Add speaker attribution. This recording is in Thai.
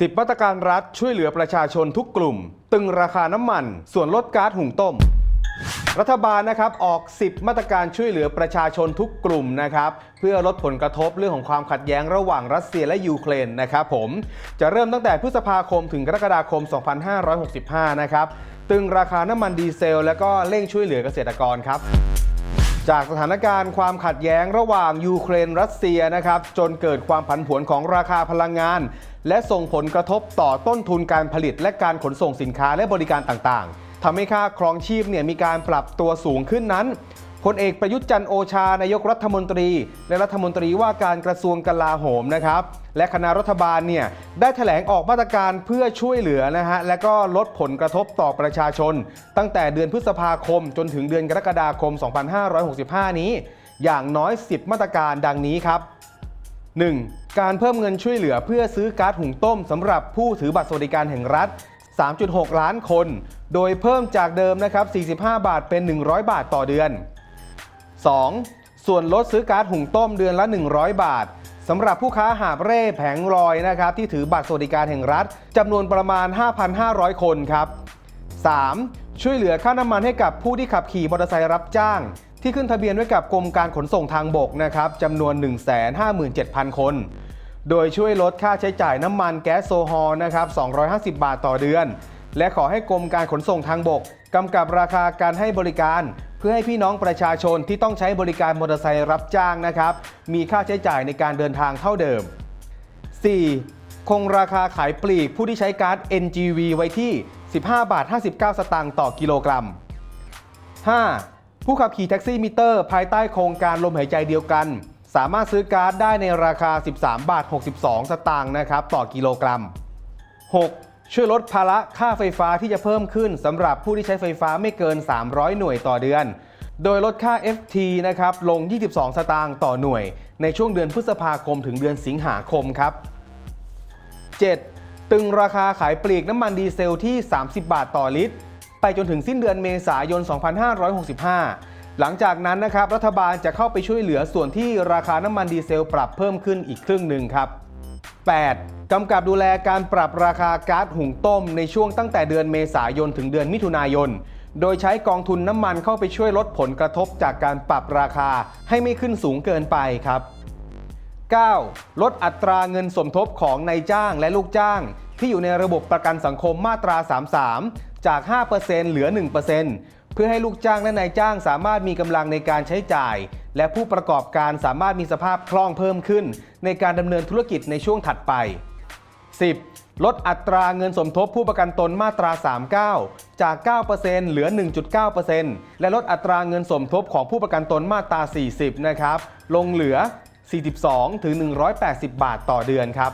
Speaker 1: 10มาตรการรัฐช่วยเหลือประชาชนทุกกลุ่ม ตึงราคาน้ำมัน ส่วนลดก๊าซหุงต้ม รัฐบาลนะครับออก 10 มาตรการช่วยเหลือประชาชนทุกกลุ่มนะครับเพื่อลดผลกระทบเรื่องของความขัดแย้งระหว่างรัสเซียและยูเครนนะครับผมจะเริ่มตั้งแต่พฤษภาคมถึงกรกฎาคม 2565 นะครับตึงราคาน้ำมันดีเซล และก็เร่งช่วยเหลือเกษตรกรครับ จากสถานการณ์ความขัดแย้งระหว่างยูเครนรัสเซียนะครับ จนเกิดความผันผวนของราคาพลังงาน และส่งผลกระทบต่อต้นทุนการผลิตและการขนส่งสินค้าและบริการต่างๆทำให้ค่าครองชีพเนี่ยมีการปรับตัวสูงขึ้นนั้น พลเอกประยุทธ์จันทร์โอชานายกรัฐมนตรี และรัฐมนตรีว่าการกระทรวงกลาโหมนะครับ และคณะรัฐบาลเนี่ยได้แถลงออกมาตรการเพื่อช่วยเหลือนะฮะและก็ลดผลกระทบต่อประชาชน ตั้งแต่เดือนพฤษภาคมจนถึงเดือนกรกฎาคม 2565 นี้ อย่างน้อย 10 มาตรการดังนี้ครับ 1. การเพิ่มเงินช่วยเหลือเพื่อซื้อก๊าซหุงต้มสำหรับผู้ถือบัตรสวัสดิการแห่งรัฐ 3.6 ล้านคน โดยเพิ่มจากเดิมนะครับ 45 บาทเป็น 100 บาทต่อเดือน 2. ส่วนลดซื้อก๊าซหุงต้มเดือนละ 100 บาทสำหรับผู้ค้าหาบเร่แผงลอยนะครับที่ถือบัตรสวัสดิการแห่งรัฐจำนวนประมาณ 5,500 คนครับ 3. ช่วยเหลือค่าน้ำมันให้กับผู้ที่ขับขี่มอเตอร์ไซค์รับจ้าง ที่ขึ้นทะเบียนไว้กับกรมการขนส่งทางบกนะครับจำนวน 157,000 คน โดยช่วยลดค่าใช้จ่ายน้ำมันแก๊สโซฮอลนะครับ250 บาทต่อเดือน และขอให้กรมการขนส่งทางบกกำกับราคาการให้บริการเพื่อให้พี่น้องประชาชนที่ต้องใช้บริการมอเตอร์ไซค์รับจ้างนะครับ มีค่าใช้จ่ายในการเดินทางเท่าเดิม 4. คงราคาขายปลีกผู้ที่ใช้ก๊าร์ด NGV ไว้ที่ 15 บาท 59 สตางค์ต่อกิโลกรัม 5. ผู้ขับขี่แท็กซี่มิเตอร์ ภายใต้โครงการลมหายใจเดียวกัน สามารถซื้อก๊าร์ดได้ในราคา 13 บาท 62 สตางค์นะครับต่อกิโลกรัม 6. ช่วยลดภาระค่าไฟฟ้าที่จะเพิ่มขึ้นสำหรับผู้ที่ใช้ไฟฟ้าไม่เกิน 300 หน่วยต่อเดือน โดยลดค่า FT นะครับลง 22 สตางค์ต่อหน่วย ในช่วงเดือนพฤษภาคมถึงเดือนสิงหาคมครับ 7. ตึงราคาขายปลีกน้ำมันดีเซลที่ 30 บาทต่อลิตร ไปจนถึงสิ้นเดือนเมษายน 2565 หลังจากนั้นนะครับรัฐบาลจะเข้าไปช่วยเหลือส่วนที่ราคาน้ำมันดีเซลปรับเพิ่มขึ้นอีกครึ่งหนึ่งครับ 8. กำกับดูแลการปรับราคาก๊าซหุงต้ม ในช่วงตั้งแต่เดือนเมษายนถึงเดือนมิถุนายน โดยใช้กองทุนน้ำมันเข้าไปช่วยลดผลกระทบจากการปรับราคาให้ไม่ขึ้นสูงเกินไปครับ 9. ลดอัตราเงินสมทบของนายจ้างและลูกจ้าง ที่อยู่ในระบบประกันสังคมมาตรา 33 จาก 5%เหลือ 1% เพื่อให้ลูกจ้างและนายจ้างสามารถมีกำลังในการใช้จ่าย และผู้ประกอบการสามารถมีสภาพคล่องเพิ่มขึ้น ในการดำเนินธุรกิจในช่วงถัดไป 10. ลดอัตราเงินสมทบผู้ประกันตนมาตรา 39 จาก 9%เหลือ 1.9%และลดอัตราเงินสมทบของผู้ประกันตนมาตรา 40 นะครับ ลงเหลือ 42 ถึง 180 บาทต่อเดือนครับ